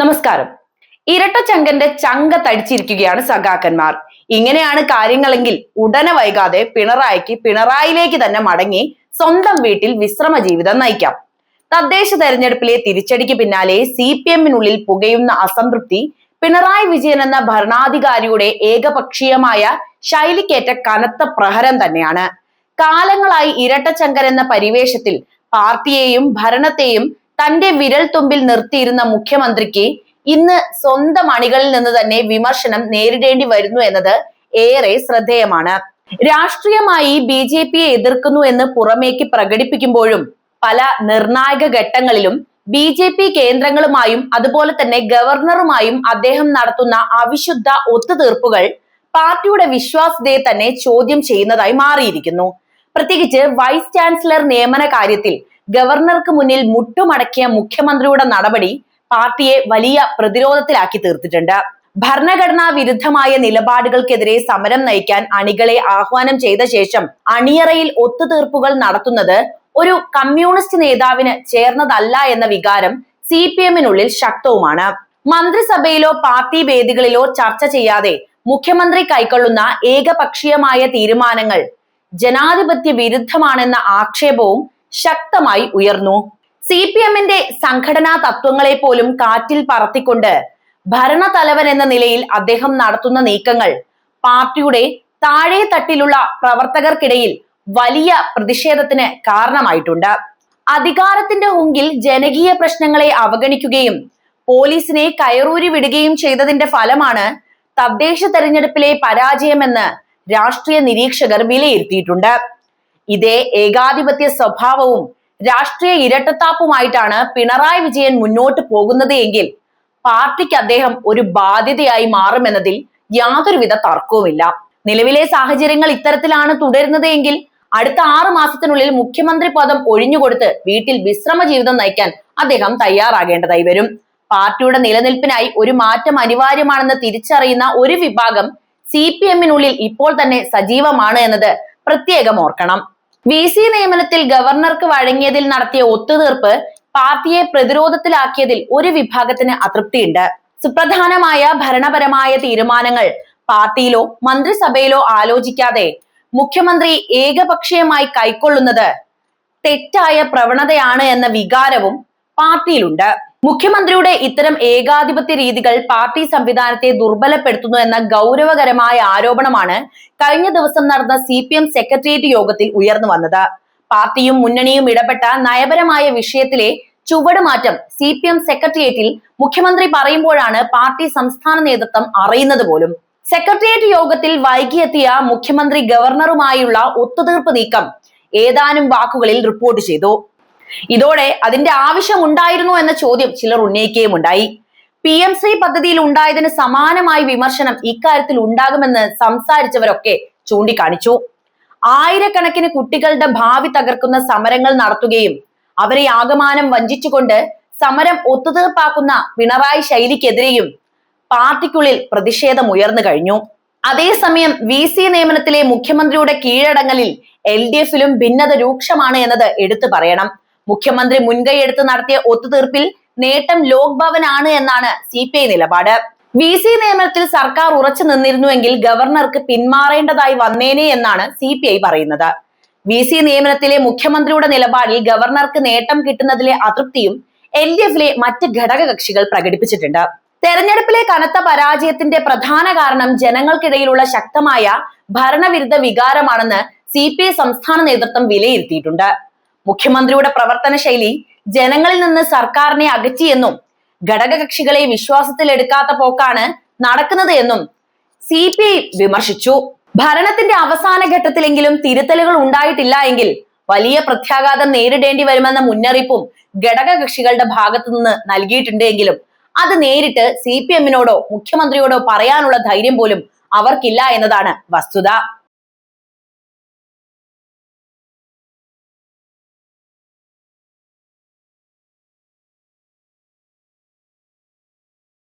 നമസ്കാരം. ഇരട്ടച്ചങ്കന്റെ ചങ്ക തടിച്ചിരിക്കുകയാണ് സഖാക്കന്മാർ. ഇങ്ങനെയാണ് കാര്യങ്ങളെങ്കിൽ ഉടനെ വൈകാതെ പിണറായിക്ക് പിണറായിലേക്ക് തന്നെ മടങ്ങി സ്വന്തം വീട്ടിൽ വിശ്രമ ജീവിതം നയിക്കാം. തദ്ദേശ തെരഞ്ഞെടുപ്പിലെ തിരിച്ചടിക്ക് പിന്നാലെ സി പി എമ്മിനുള്ളിൽ പുകയുന്ന അസംതൃപ്തി പിണറായി വിജയൻ എന്ന ഭരണാധികാരിയുടെ ഏകപക്ഷീയമായ ശൈലിക്കേറ്റ കനത്ത പ്രഹരം തന്നെയാണ്. കാലങ്ങളായി ഇരട്ടച്ചങ്കർ എന്ന പരിവേഷത്തിൽ പാർട്ടിയെയും ഭരണത്തെയും തന്റെ വിരൽ തുമ്പിൽ നിർത്തിയിരുന്ന മുഖ്യമന്ത്രിക്ക് ഇന്ന് സ്വന്തം അണികളിൽ നിന്ന് തന്നെ വിമർശനം നേരിടേണ്ടി വരുന്നു എന്നത് ഏറെ ശ്രദ്ധേയമാണ്. രാഷ്ട്രീയമായി ബി ജെ പിയെ എതിർക്കുന്നു എന്ന് പുറമേക്ക് പ്രകടിപ്പിക്കുമ്പോഴും പല നിർണായക ഘട്ടങ്ങളിലും ബി ജെ പി കേന്ദ്രങ്ങളുമായും അതുപോലെ തന്നെ ഗവർണറുമായും അദ്ദേഹം നടത്തുന്ന അവിശുദ്ധ ഒത്തുതീർപ്പുകൾ പാർട്ടിയുടെ വിശ്വാസ്യതയെ തന്നെ ചോദ്യം ചെയ്യുന്നതായി മാറിയിരിക്കുന്നു. പ്രത്യേകിച്ച് വൈസ് ചാൻസലർ നിയമന കാര്യത്തിൽ ഗവർണർക്ക് മുന്നിൽ മുട്ടുമടക്കിയ മുഖ്യമന്ത്രിയുടെ നടപടി പാർട്ടിയെ വലിയ പ്രതിരോധത്തിലാക്കി തീർത്തിട്ടുണ്ട്. ഭരണഘടനാ വിരുദ്ധമായ നിലപാടുകൾക്കെതിരെ സമരം നയിക്കാൻ അണികളെ ആഹ്വാനം ചെയ്ത ശേഷം അണിയറയിൽ ഒത്തുതീർപ്പുകൾ നടത്തുന്നത് ഒരു കമ്മ്യൂണിസ്റ്റ് നേതാവിന് ചേർന്നതല്ല എന്ന വികാരം സി പി എമ്മിനുള്ളിൽ ശക്തവുമാണ്. മന്ത്രിസഭയിലോ പാർട്ടി വേദികളിലോ ചർച്ച ചെയ്യാതെ മുഖ്യമന്ത്രി കൈക്കൊള്ളുന്ന ഏകപക്ഷീയമായ തീരുമാനങ്ങൾ ജനാധിപത്യ വിരുദ്ധമാണെന്ന ആക്ഷേപവും ശക്തമായി ഉയർന്നു. സി പി എമ്മിന്റെ സംഘടനാ തത്വങ്ങളെ പോലും കാറ്റിൽ പറത്തിക്കൊണ്ട് ഭരണതലവൻ എന്ന നിലയിൽ അദ്ദേഹം നടത്തുന്ന നീക്കങ്ങൾ പാർട്ടിയുടെ താഴെ തട്ടിലുള്ള പ്രവർത്തകർക്കിടയിൽ വലിയ പ്രതിഷേധത്തിന് കാരണമായിട്ടുണ്ട്. അധികാരത്തിന്റെ ഹുങ്കിൽ ജനകീയ പ്രശ്നങ്ങളെ അവഗണിക്കുകയും പോലീസിനെ കയറൂരി വിടുകയും ചെയ്തതിന്റെ ഫലമാണ് തദ്ദേശ തെരഞ്ഞെടുപ്പിലെ പരാജയമെന്ന് രാഷ്ട്രീയ നിരീക്ഷകർ വിലയിരുത്തിയിട്ടുണ്ട്. ഇതേ ഏകാധിപത്യ സ്വഭാവവും രാഷ്ട്രീയ ഇരട്ടത്താപ്പുമായിട്ടാണ് പിണറായി വിജയൻ മുന്നോട്ട് പോകുന്നത് എങ്കിൽ പാർട്ടിക്ക് അദ്ദേഹം ഒരു ബാധ്യതയായി മാറുമെന്നതിൽ യാതൊരുവിധ തർക്കവുമില്ല. നിലവിലെ സാഹചര്യങ്ങൾ ഇത്തരത്തിലാണ് തുടരുന്നത് എങ്കിൽ അടുത്ത ആറു മാസത്തിനുള്ളിൽ മുഖ്യമന്ത്രി പദം ഒഴിഞ്ഞുകൊടുത്ത് വീട്ടിൽ വിശ്രമ ജീവിതം നയിക്കാൻ അദ്ദേഹം തയ്യാറാകേണ്ടതായി വരും. പാർട്ടിയുടെ നിലനിൽപ്പിനായി ഒരു മാറ്റം അനിവാര്യമാണെന്ന് തിരിച്ചറിയുന്ന ഒരു വിഭാഗം സി പി എമ്മിനുള്ളിൽ ഇപ്പോൾ തന്നെ സജീവമാണ് എന്നത് പ്രത്യേകം ഓർക്കണം. വി സി നിയമനത്തിൽ ഗവർണർക്ക് വഴങ്ങിയതിൽ നടത്തിയ ഒത്തുതീർപ്പ് പാർട്ടിയെ പ്രതിരോധത്തിലാക്കിയതിൽ ഒരു വിഭാഗത്തിന് അതൃപ്തിയുണ്ട്. സുപ്രധാനമായ ഭരണപരമായ തീരുമാനങ്ങൾ പാർട്ടിയിലോ മന്ത്രിസഭയിലോ ആലോചിക്കാതെ മുഖ്യമന്ത്രി ഏകപക്ഷീയമായി കൈക്കൊള്ളുന്നത് തെറ്റായ പ്രവണതയാണ് എന്ന വികാരവും പാർട്ടിയിലുണ്ട്. മുഖ്യമന്ത്രിയുടെ ഇത്തരം ഏകാധിപത്യ രീതികൾ പാർട്ടി സംവിധാനത്തെ ദുർബലപ്പെടുത്തുന്നു എന്ന ഗൗരവകരമായ ആരോപണമാണ് കഴിഞ്ഞ ദിവസം നടന്ന സി പി എം സെക്രട്ടേറിയറ്റ് യോഗത്തിൽ ഉയർന്നു വന്നത്. പാർട്ടിയും മുന്നണിയും ഇടപെട്ട നയപരമായ വിഷയത്തിലെ ചുവടുമാറ്റം സി പി എം സെക്രട്ടേറിയറ്റിൽ മുഖ്യമന്ത്രി പറയുമ്പോഴാണ് പാർട്ടി സംസ്ഥാന നേതൃത്വം അറിയുന്നത് പോലും. സെക്രട്ടേറിയറ്റ് യോഗത്തിൽ വൈകിയെത്തിയ മുഖ്യമന്ത്രി ഗവർണറുമായുള്ള ഒത്തുതീർപ്പ് നീക്കം ഏതാനും വാക്കുകളിൽ റിപ്പോർട്ട് ചെയ്തു. ഇതോടെ അതിന്റെ ആവശ്യം ഉണ്ടായിരുന്നു എന്ന ചോദ്യം ചിലർ ഉന്നയിക്കുകയും ഉണ്ടായി. പി എം ശ്രീ പദ്ധതിയിൽ ഉണ്ടായതിന് സമാനമായ വിമർശനം ഇക്കാര്യത്തിൽ ഉണ്ടാകുമെന്ന് സംസാരിച്ചവരൊക്കെ ചൂണ്ടിക്കാണിച്ചു. ആയിരക്കണക്കിന് കുട്ടികളുടെ ഭാവി തകർക്കുന്ന സമരങ്ങൾ നടത്തുകയും അവരെ ആകമാനം വഞ്ചിച്ചുകൊണ്ട് സമരം ഒത്തുതീർപ്പാക്കുന്ന പിണറായി ശൈലിക്കെതിരെയും പാർട്ടിക്കുള്ളിൽ പ്രതിഷേധം ഉയർന്നു കഴിഞ്ഞു. അതേസമയം വി സി നിയമനത്തിലെ മുഖ്യമന്ത്രിയുടെ കീഴടങ്ങലിൽ എൽ ഡി എഫിലും ഭിന്നത രൂക്ഷമാണ് എന്നത് എടുത്തു പറയണം. മുഖ്യമന്ത്രി മുൻകൈയെടുത്ത് നടത്തിയ ഒത്തുതീർപ്പിൽ നേട്ടം ലോക് ഭവൻ ആണ് എന്നാണ് സി പി ഐ നിലപാട്. വി സി നിയമനത്തിൽ സർക്കാർ ഉറച്ചു നിന്നിരുന്നുവെങ്കിൽ ഗവർണർക്ക് പിന്മാറേണ്ടതായി വന്നേനെ എന്നാണ് സി പി ഐ പറയുന്നത്. വി സി നിയമനത്തിലെ മുഖ്യമന്ത്രിയുടെ നിലപാടിൽ ഗവർണർക്ക് നേട്ടം കിട്ടുന്നതിലെ അതൃപ്തിയും എൽ ഡി എഫിലെ മറ്റ് ഘടകകക്ഷികൾ പ്രകടിപ്പിച്ചിട്ടുണ്ട്. തെരഞ്ഞെടുപ്പിലെ കനത്ത പരാജയത്തിന്റെ പ്രധാന കാരണം ജനങ്ങൾക്കിടയിലുള്ള ശക്തമായ ഭരണവിരുദ്ധ വികാരമാണെന്ന് സി സംസ്ഥാന നേതൃത്വം വിലയിരുത്തിയിട്ടുണ്ട്. മുഖ്യമന്ത്രിയുടെ പ്രവർത്തന ശൈലി ജനങ്ങളിൽ നിന്ന് സർക്കാരിനെ അകറ്റിയെന്നും ഘടകകക്ഷികളെ വിശ്വാസത്തിലെടുക്കാത്ത പോക്കാണ് നടക്കുന്നത് എന്നും സി പി ഐ വിമർശിച്ചു. ഭരണത്തിന്റെ അവസാന ഘട്ടത്തിലെങ്കിലും തിരുത്തലുകൾ ഉണ്ടായിട്ടില്ല എങ്കിൽ വലിയ പ്രത്യാഘാതം നേരിടേണ്ടി വരുമെന്ന മുന്നറിയിപ്പും ഘടകകക്ഷികളുടെ ഭാഗത്തു നിന്ന് നൽകിയിട്ടുണ്ട് എങ്കിലും അത് നേരിട്ട് സി പി എമ്മിനോടോ മുഖ്യമന്ത്രിയോടോ പറയാനുള്ള ധൈര്യം പോലും അവർക്കില്ല എന്നതാണ് വസ്തുത.